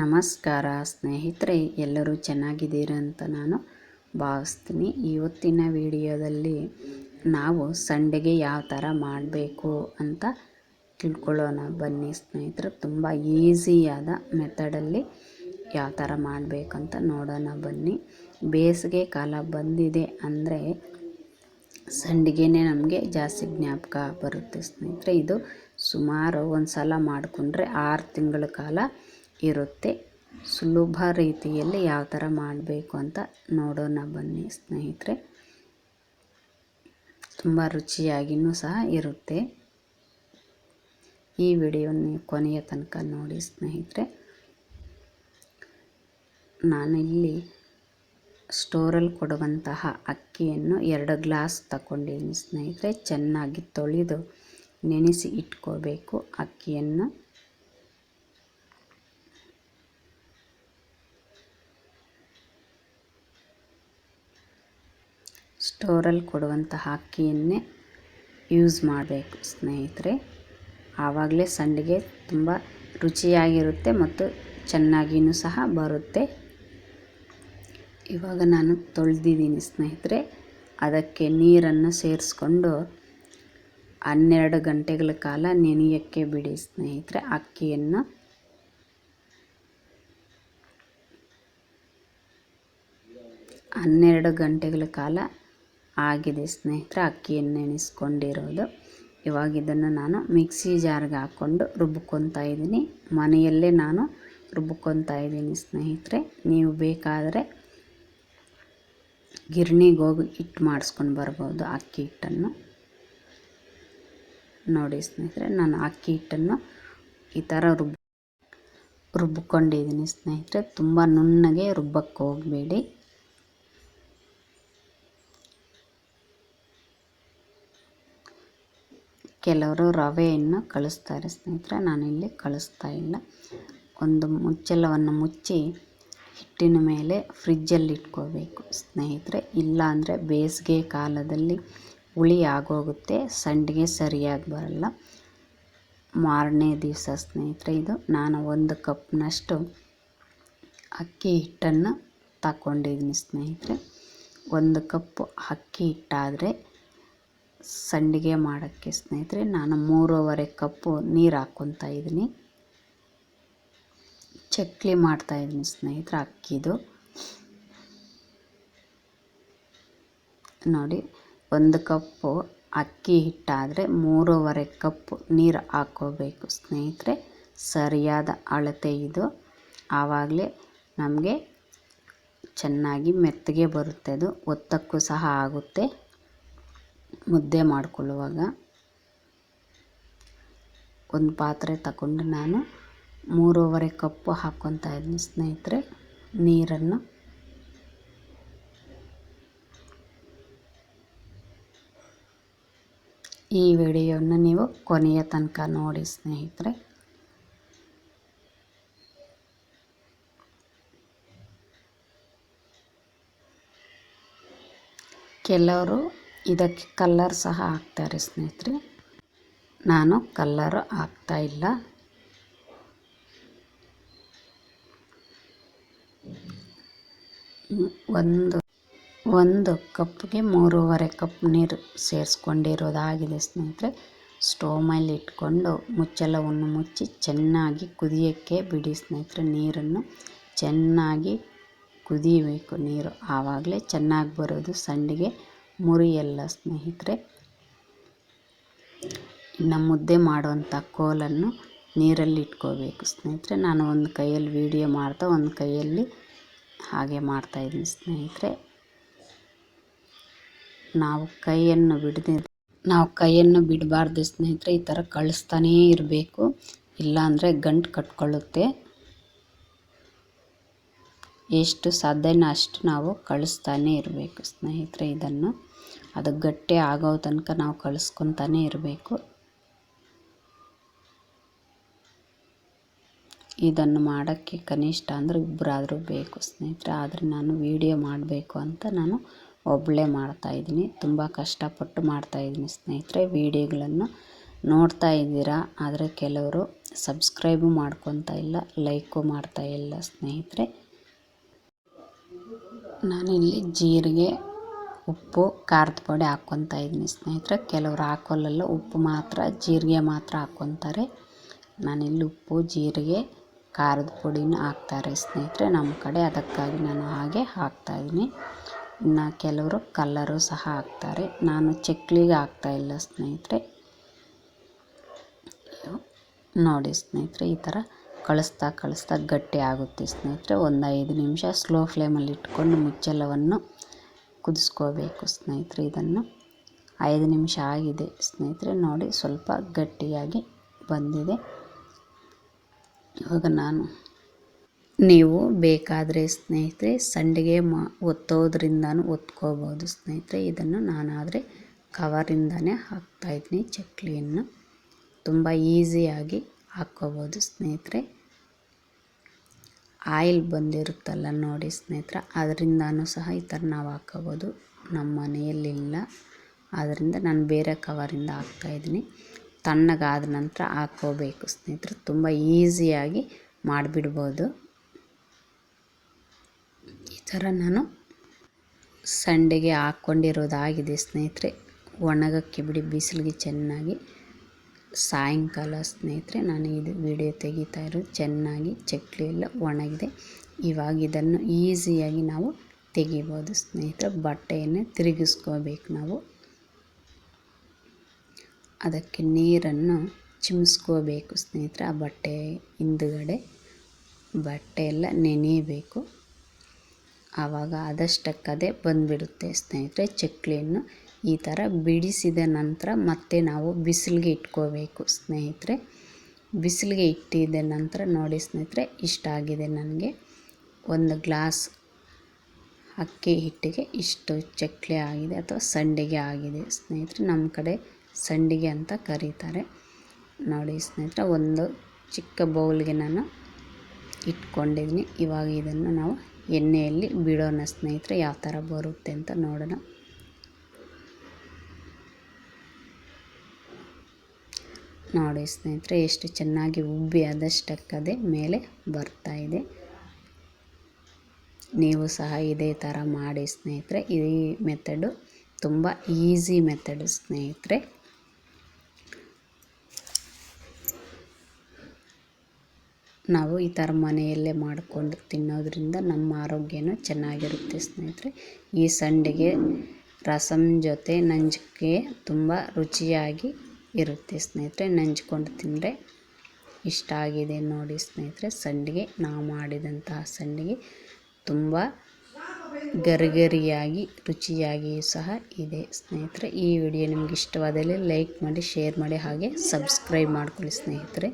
ನಮಸ್ಕಾರ ಸ್ನೇಹಿತರೆ, ಎಲ್ಲರೂ ಚೆನ್ನಾಗಿದ್ದೀರ ಅಂತ ನಾನು ಭಾವಿಸ್ತೀನಿ. ಇವತ್ತಿನ ವಿಡಿಯೋದಲ್ಲಿ ನಾವು ಸಂಡೆಗೆ ಯಾವ ಥರ ಮಾಡಬೇಕು ಅಂತ ತಿಳ್ಕೊಳ್ಳೋಣ. ಬನ್ನಿ ಸ್ನೇಹಿತರೆ, ತುಂಬ ಈಸಿಯಾದ ಮೆಥಡಲ್ಲಿ ಯಾವ ಥರ ಮಾಡಬೇಕಂತ ನೋಡೋಣ ಬನ್ನಿ. ಬೇಸಿಗೆ ಕಾಲ ಬಂದಿದೆ ಅಂದರೆ ಸಂಡಿಗೆನೇ ನಮಗೆ ಜಾಸ್ತಿ ಜ್ಞಾಪಕ ಬರುತ್ತೆ ಸ್ನೇಹಿತರೆ. ಇದು ಸುಮಾರು ಒಂದು ಸಲ ಮಾಡಿಕೊಂಡ್ರೆ ಆರು ತಿಂಗಳ ಕಾಲ ಇರುತ್ತೆ. ಸುಲಭ ರೀತಿಯಲ್ಲಿ ಯಾವ ಥರ ಮಾಡಬೇಕು ಅಂತ ನೋಡೋಣ ಬನ್ನಿ ಸ್ನೇಹಿತರೆ. ತುಂಬ ರುಚಿಯಾಗಿಯೂ ಸಹ ಇರುತ್ತೆ. ಈ ವಿಡಿಯೋ ನೀವು ಕೊನೆಯ ತನಕ ನೋಡಿ ಸ್ನೇಹಿತರೆ. ನಾನಿಲ್ಲಿ ಸ್ಟೋರಲ್ಲಿ ಕೊಡುವಂತಹ ಅಕ್ಕಿಯನ್ನು ಎರಡು ಗ್ಲಾಸ್ ತಗೊಂಡಿದ್ದೀನಿ ಸ್ನೇಹಿತರೆ. ಚೆನ್ನಾಗಿ ತೊಳೆದು ನೆನೆಸಿ ಇಟ್ಕೋಬೇಕು ಅಕ್ಕಿಯನ್ನು. ಸ್ಟೋರಲ್ಲಿ ಕೊಡುವಂತಹ ಅಕ್ಕಿಯನ್ನೇ ಯೂಸ್ ಮಾಡಬೇಕು ಸ್ನೇಹಿತರೆ. ಆವಾಗಲೇ ಸಂಡಿಗೆ ತುಂಬ ರುಚಿಯಾಗಿರುತ್ತೆ ಮತ್ತು ಚೆನ್ನಾಗಿಯೂ ಸಹ ಬರುತ್ತೆ. ಇವಾಗ ನಾನು ತೊಳೆದಿದ್ದೀನಿ ಸ್ನೇಹಿತರೆ. ಅದಕ್ಕೆ ನೀರನ್ನು ಸೇರಿಸ್ಕೊಂಡು ಹನ್ನೆರಡು ಗಂಟೆಗಳ ಕಾಲ ನೆನೆಯೋಕ್ಕೆ ಬಿಡಿ ಸ್ನೇಹಿತರೆ ಅಕ್ಕಿಯನ್ನು. ಹನ್ನೆರಡು ಗಂಟೆಗಳ ಕಾಲ ಆಗಿದೆ ಸ್ನೇಹಿತರೆ, ಅಕ್ಕಿಯನ್ನು ನೆನೆಸ್ಕೊಂಡಿರೋದು ಇವಾಗ ಇದನ್ನು ನಾನು ಮಿಕ್ಸಿ ಜಾರ್ಗೆ ಹಾಕ್ಕೊಂಡು ರುಬ್ಕೊತಾ ಇದ್ದೀನಿ. ಮನೆಯಲ್ಲೇ ನಾನು ರುಬ್ಕೊತಾ ಇದ್ದೀನಿ ಸ್ನೇಹಿತರೆ. ನೀವು ಬೇಕಾದರೆ ಗಿರಣಿಗೆ ಹೋಗಿ ಹಿಟ್ಟು ಮಾಡಿಸ್ಕೊಂಡು ಬರ್ಬೋದು ಅಕ್ಕಿ ಹಿಟ್ಟನ್ನು. ನೋಡಿ ಸ್ನೇಹಿತರೆ, ನಾನು ಅಕ್ಕಿ ಹಿಟ್ಟನ್ನು ಈ ಥರ ರುಬ್ ರುಬ್ಕೊಂಡಿದ್ದೀನಿ ಸ್ನೇಹಿತರೆ. ತುಂಬ ನುಣ್ಣಗೆ ರುಬ್ಬಕ್ಕೆ ಹೋಗಬೇಡಿ. ಕೆಲವರು ರವೆಯನ್ನು ಕಳಿಸ್ತಾರೆ ಸ್ನೇಹಿತರೆ, ನಾನಿಲ್ಲಿ ಕಳಿಸ್ತಾ ಇಲ್ಲ. ಒಂದು ಮುಚ್ಚಳವನ್ನು ಮುಚ್ಚಿ ಹಿಟ್ಟಿನ ಮೇಲೆ ಫ್ರಿಜ್ಜಲ್ಲಿ ಇಟ್ಕೋಬೇಕು ಸ್ನೇಹಿತರೆ. ಇಲ್ಲ ಅಂದರೆ ಬೇಸಿಗೆ ಕಾಲದಲ್ಲಿ ಹುಳಿ ಆಗೋಗುತ್ತೆ, ಸಂಡಿಗೆ ಸರಿಯಾಗಿ ಬರಲ್ಲ. ಮಾರನೇ ದಿವಸ ಸ್ನೇಹಿತರೆ ಇದು. ನಾನು ಒಂದು ಕಪ್ನಷ್ಟು ಅಕ್ಕಿ ಹಿಟ್ಟನ್ನು ತಗೊಂಡಿದ್ದೀನಿ ಸ್ನೇಹಿತರೆ. ಒಂದು ಕಪ್ ಅಕ್ಕಿ ಹಿಟ್ಟಾದರೆ ಸಂಡಿಗೆ ಮಾಡೋಕ್ಕೆ ಸ್ನೇಹಿತರೆ, ನಾನು ಮೂರುವರೆ ಕಪ್ಪು ನೀರು ಹಾಕ್ಕೊತಾ ಇದ್ದೀನಿ. ಚಕ್ಲಿ ಮಾಡ್ತಾಯಿದ್ದೀನಿ ಸ್ನೇಹಿತರೆ ಅಕ್ಕಿದು. ನೋಡಿ, ಒಂದು ಕಪ್ಪು ಅಕ್ಕಿ ಹಿಟ್ಟಾದರೆ ಮೂರುವರೆ ಕಪ್ಪು ನೀರು ಹಾಕ್ಕೋಬೇಕು ಸ್ನೇಹಿತರೆ. ಸರಿಯಾದ ಅಳತೆ ಇದು. ಆವಾಗಲೇ ನಮಗೆ ಚೆನ್ನಾಗಿ ಮೆತ್ತಗೆ ಬರುತ್ತೆ ಅದು, ಒತ್ತಕ್ಕೂ ಸಹ ಆಗುತ್ತೆ. ಮುದ್ದೆ ಮಾಡಿಕೊಳ್ಳುವಾಗ ಒಂದು ಪಾತ್ರೆ ತಗೊಂಡು ನಾನು ಮೂರುವರೆ ಕಪ್ಪು ಹಾಕ್ಕೊತಾ ಇದ್ದೀನಿ ಸ್ನೇಹಿತರೆ, ನೀರನ್ನು. ಈ ವಿಡಿಯೋನ ನೀವು ಕೊನೆಯ ತನಕ ನೋಡಿ ಸ್ನೇಹಿತರೆ. ಕೆಲವರು ಇದಕ್ಕೆ ಕಲ್ಲರ್ ಸಹ ಹಾಕ್ತಾರೆ ಸ್ನೇಹಿತರೆ. ನಾನು ಕಲ್ಲರು ಹಾಕ್ತಾ ಇಲ್ಲ. ಒಂದು ಒಂದು ಕಪ್ಗೆ ಮೂರುವರೆ ಕಪ್ ನೀರು ಸೇರಿಸ್ಕೊಂಡಿರೋದಾಗಿದೆ ಸ್ನೇಹಿತರೆ. ಸ್ಟೋವ್ ಮೇಲೆ ಇಟ್ಕೊಂಡು ಮುಚ್ಚಲವನ್ನು ಮುಚ್ಚಿ ಚೆನ್ನಾಗಿ ಕುದಿಯೋಕ್ಕೆ ಬಿಡಿ ಸ್ನೇಹಿತರೆ. ನೀರನ್ನು ಚೆನ್ನಾಗಿ ಕುದಿಯಬೇಕು ನೀರು ಆವಾಗಲೇ ಚೆನ್ನಾಗಿ ಬರೋದು ಸಂಡಿಗೆ. ಮುರಿಯಲ್ಲ ಸ್ನೇಹಿತರೆ, ಇನ್ನು ಮುದ್ದೆ ಮಾಡುವಂಥ ಕೋಲನ್ನು ನೀರಲ್ಲಿ ಇಟ್ಕೋಬೇಕು ಸ್ನೇಹಿತರೆ. ನಾನು ಒಂದು ಕೈಯಲ್ಲಿ ವೀಡಿಯೋ ಮಾಡ್ತಾ, ಒಂದು ಕೈಯಲ್ಲಿ ಹಾಗೆ ಮಾಡ್ತಾಯಿದ್ದೀನಿ ಸ್ನೇಹಿತರೆ. ನಾವು ಕೈಯನ್ನು ಬಿಡದೆ, ನಾವು ಕೈಯನ್ನು ಬಿಡಬಾರ್ದು ಸ್ನೇಹಿತರೆ. ಈ ಥರ ಕಳಿಸ್ತಾನೇ ಇರಬೇಕು. ಇಲ್ಲಾಂದರೆ ಗಂಟು ಕಟ್ಕೊಳ್ಳುತ್ತೆ. ಎಷ್ಟು ಸಾಧ್ಯನೋ ಅಷ್ಟು ನಾವು ಕಳಿಸ್ತಾನೇ ಇರಬೇಕು ಸ್ನೇಹಿತರೆ ಇದನ್ನು. ಅದು ಗಟ್ಟಿ ಆಗೋ ತನಕ ನಾವು ಕಳಿಸ್ಕೊತಾನೆ ಇರಬೇಕು. ಇದನ್ನು ಮಾಡೋಕ್ಕೆ ಕನಿಷ್ಠ ಅಂದರೆ ಇಬ್ಬರಾದರೂ ಬೇಕು ಸ್ನೇಹಿತರೆ. ಆದರೆ ನಾನು ವೀಡಿಯೋ ಮಾಡಬೇಕು ಅಂತ ನಾನು ಒಬ್ಬಳೇ ಮಾಡ್ತಾಯಿದ್ದೀನಿ ತುಂಬ ಕಷ್ಟಪಟ್ಟು ಮಾಡ್ತಾಯಿದ್ದೀನಿ ಸ್ನೇಹಿತರೆ ವೀಡಿಯೋಗಳನ್ನು. ನೋಡ್ತಾ ಇದ್ದೀರಾ? ಆದರೆ ಕೆಲವರು ಸಬ್ಸ್ಕ್ರೈಬು ಮಾಡ್ಕೊತಾ ಇಲ್ಲ, ಲೈಕು ಮಾಡ್ತಾ ಇಲ್ಲ ಸ್ನೇಹಿತರೆ. ನಾನಿಲ್ಲಿ ಜೀರಿಗೆ ಉಪ್ಪು, ಖಾರದ ಪುಡಿ ಹಾಕ್ಕೊತಾ ಇದ್ದೀನಿ ಸ್ನೇಹಿತರೆ. ಕೆಲವ್ರು ಹಾಕೋಲ್ಲಲ್ಲ ಉಪ್ಪು ಮಾತ್ರ, ಜೀರಿಗೆ ಮಾತ್ರ ಹಾಕ್ಕೊತಾರೆ. ನಾನಿಲ್ಲಿ ಉಪ್ಪು, ಜೀರಿಗೆ, ಖಾರದ ಪುಡಿನೂ ಹಾಕ್ತಾರೆ ಸ್ನೇಹಿತರೆ. ನಮ್ಮ ಕಡೆ ಅದಕ್ಕಾಗಿ ನಾನು ಹಾಗೆ ಹಾಕ್ತಾಯಿದ್ದೀನಿ ಇನ್ನು ಕೆಲವರು ಕಲ್ಲರು ಸಹ ಹಾಕ್ತಾರೆ. ನಾನು ಚಕ್ಲಿಗೆ ಹಾಕ್ತಾಯಿಲ್ಲ ಸ್ನೇಹಿತರೆ. ನೋಡಿ ಸ್ನೇಹಿತರೆ, ಈ ಥರ ಕಳಿಸ್ತಾ ಕಳಿಸ್ತಾ ಗಟ್ಟಿ ಆಗುತ್ತೆ ಸ್ನೇಹಿತರೆ. ಒಂದು ಐದು ನಿಮಿಷ ಸ್ಲೋ ಫ್ಲೇಮಲ್ಲಿ ಇಟ್ಕೊಂಡು ಮುಚ್ಚಳವನ್ನು ಕುದಿಸ್ಕೋಬೇಕು ಸ್ನೇಹಿತರೆ ಇದನ್ನು ಐದು ನಿಮಿಷ ಆಗಿದೆ ಸ್ನೇಹಿತರೆ, ನೋಡಿ ಸ್ವಲ್ಪ ಗಟ್ಟಿಯಾಗಿ ಬಂದಿದೆ. ಇವಾಗ ನಾನು ನೀವು ಬೇಕಾದರೆ ಸ್ನೇಹಿತರೆ, ಸಂಡಿಗೆ ಮಾ, ಒತ್ತೋದ್ರಿಂದನೂ ಒತ್ಕೋಬೋದು ಸ್ನೇಹಿತರೆ. ಇದನ್ನು ನಾನಾದರೆ ಕವರಿಂದನೇ ಹಾಕ್ತಾಯಿದ್ದೀನಿ ಚಕ್ಲಿಯನ್ನು. ತುಂಬ ಈಸಿಯಾಗಿ ಹಾಕ್ಕೋಬೋದು ಸ್ನೇಹಿತರೆ. ಆಯಿಲ್ ಬಂದಿರುತ್ತಲ್ಲ ನೋಡಿ ಸ್ನೇಹಿತರ, ಅದರಿಂದನೂ ಸಹ ಈ ಥರ ನಾವು ಹಾಕ್ಕೋಬೋದು ನಮ್ಮ ಮನೆಯಲ್ಲಿಲ್ಲ. ಆದ್ದರಿಂದ ನಾನು ಬೇರೆ ಕವರಿಂದ ಹಾಕ್ತಾಯಿದ್ದೀನಿ ತಣ್ಣಗಾದ ನಂತರ ಹಾಕ್ಕೋಬೇಕು ಸ್ನೇಹಿತರೆ. ತುಂಬ ಈಸಿಯಾಗಿ ಮಾಡಿಬಿಡ್ಬೋದು. ಈ ಥರ ನಾನು ಸಂಡೆಗೆ ಹಾಕ್ಕೊಂಡಿರೋದಾಗಿದೆ ಸ್ನೇಹಿತರೆ. ಒಣಗಕ್ಕೆ ಬಿಡಿ, ಬಿಸಿಲಿಗೆ ಚೆನ್ನಾಗಿ ಸಾಯಂಕಾಲ ಸ್ನೇಹಿತರೆ, ನಾನು ಇದು ವಿಡಿಯೋ ತೆಗಿತಾ ಇರೋದು. ಚೆನ್ನಾಗಿ ಚಕ್ಲಿ ಎಲ್ಲ ಒಣಗಿದೆ. ಇವಾಗ ಇದನ್ನು ಈಸಿಯಾಗಿ ನಾವು ತೆಗಿಬೋದು ಸ್ನೇಹಿತರೆ. ಬಟ್ಟೆಯನ್ನು ತಿರುಗಿಸ್ಕೋಬೇಕು ನಾವು. ಅದಕ್ಕೆ ನೀರನ್ನು ಚಿಮ್ಸ್ಕೋಬೇಕು ಸ್ನೇಹಿತರೆ. ಆ ಬಟ್ಟೆ ಹಿಂದುಗಡೆ ಬಟ್ಟೆ ಎಲ್ಲ ನೆನೆಯಬೇಕು. ಆವಾಗ ಅದಷ್ಟಕ್ಕದೇ ಬಂದುಬಿಡುತ್ತೆ ಸ್ನೇಹಿತರೆ. ಚಕ್ಲಿಯನ್ನು ಈ ಥರ ಬಿಡಿಸಿದ ನಂತರ ಮತ್ತೆ ನಾವು ಬಿಸಿಲಿಗೆ ಇಟ್ಕೋಬೇಕು, ಸ್ನೇಹಿತರೆ. ಬಿಸಿಲಿಗೆ ಇಟ್ಟಿದ ನಂತರ ನೋಡಿ ಸ್ನೇಹಿತರೆ, ಇಷ್ಟ ಆಗಿದೆ ನನಗೆ. ಒಂದು ಗ್ಲಾಸ್ ಅಕ್ಕಿ ಹಿಟ್ಟಿಗೆ ಇಷ್ಟು ಚಕ್ಲಿ ಆಗಿದೆ ಅಥವಾ ಸಂಡಿಗೆ ಆಗಿದೆ ಸ್ನೇಹಿತರೆ. ನಮ್ಮ ಕಡೆ ಸಂಡಿಗೆ ಅಂತ ಕರೀತಾರೆ. ನೋಡಿ ಸ್ನೇಹಿತರೆ, ಒಂದು ಚಿಕ್ಕ ಬೌಲ್ಗೆ ನಾನು ಇಟ್ಕೊಂಡಿದ್ದೀನಿ. ಇವಾಗ ಇದನ್ನು ನಾವು ಎಣ್ಣೆಯಲ್ಲಿ ಬಿಡೋಣ ಸ್ನೇಹಿತರೆ, ಯಾವ ಥರ ಬರುತ್ತೆ ಅಂತ ನೋಡೋಣ. ನೋಡಿ ಸ್ನೇಹಿತರೆ, ಎಷ್ಟು ಚೆನ್ನಾಗಿ ಉಬ್ಬಿ ಆದಷ್ಟಕ್ಕದೇ ಮೇಲೆ ಬರ್ತಾ ಇದೆ. ನೀವು ಸಹ ಇದೇ ಥರ ಮಾಡಿ ಸ್ನೇಹಿತರೆ. ಈ ಮೆಥಡು ತುಂಬ ಈಸಿ ಮೆಥಡು ಸ್ನೇಹಿತರೆ. ನಾವು ಈ ಥರ ಮನೆಯಲ್ಲೇ ಮಾಡಿಕೊಂಡು ತಿನ್ನೋದ್ರಿಂದ ನಮ್ಮ ಆರೋಗ್ಯನೂ ಚೆನ್ನಾಗಿರುತ್ತೆ ಸ್ನೇಹಿತರೆ. ಈ ಸಂಡಿಗೆ ರಸಮ್ ಜೊತೆ ನಂಜಿಕೆ ತುಂಬ ರುಚಿಯಾಗಿ ಇರುತ್ತೆ ಸ್ನೇಹಿತರೆ ನಂಚ್ಕೊಂಡು ತಿಂದರೆ ಇಷ್ಟ ಆಗಿದೆ ನೋಡಿ ಸ್ನೇಹಿತರೆ. ಸಂಡಿಗೆ, ನಾವು ಮಾಡಿದಂತಹ ಸಂಡಿಗೆ ತುಂಬ ಗರಿಗರಿಯಾಗಿ, ರುಚಿಯಾಗಿಯೂ ಸಹ ಇದೆ ಸ್ನೇಹಿತರೆ. ಈ ವಿಡಿಯೋ ನಿಮ್ಗೆ ಇಷ್ಟವಾದಲ್ಲಿ ಲೈಕ್ ಮಾಡಿ, ಶೇರ್ ಮಾಡಿ, ಹಾಗೆ ಸಬ್ಸ್ಕ್ರೈಬ್ ಮಾಡ್ಕೊಳ್ಳಿ ಸ್ನೇಹಿತರೆ.